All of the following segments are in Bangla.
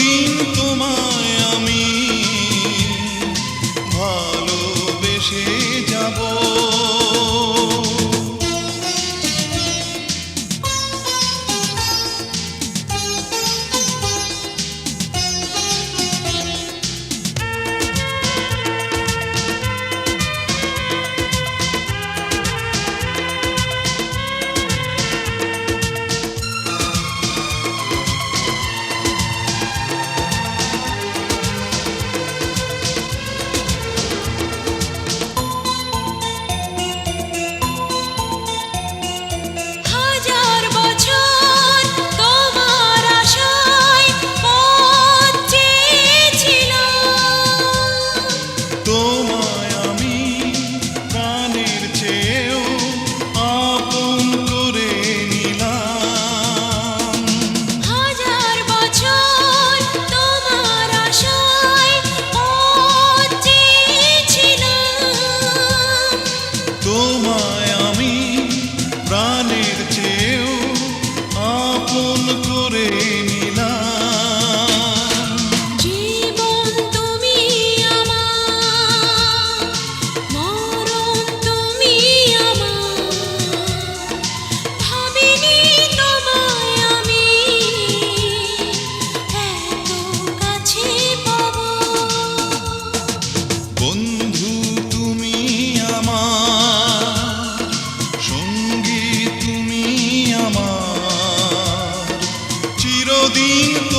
lindo. চিরদিন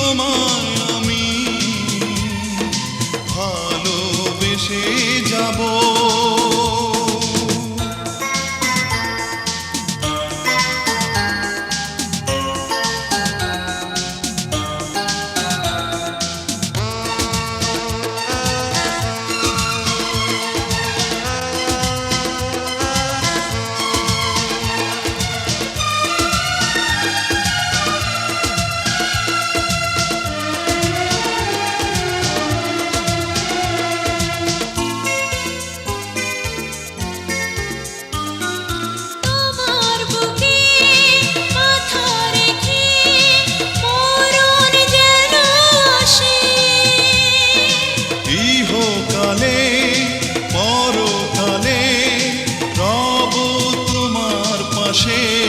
cheio.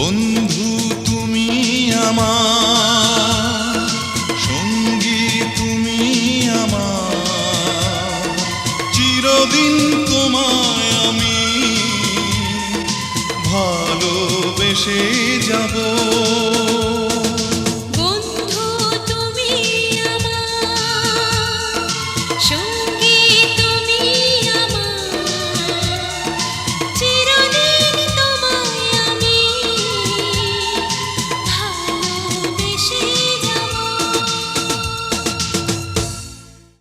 বন্ধু তুমি আমার। সঙ্গী তুমি আমার। চিরদিন তোমায় আমি ভালোবেসে যাব।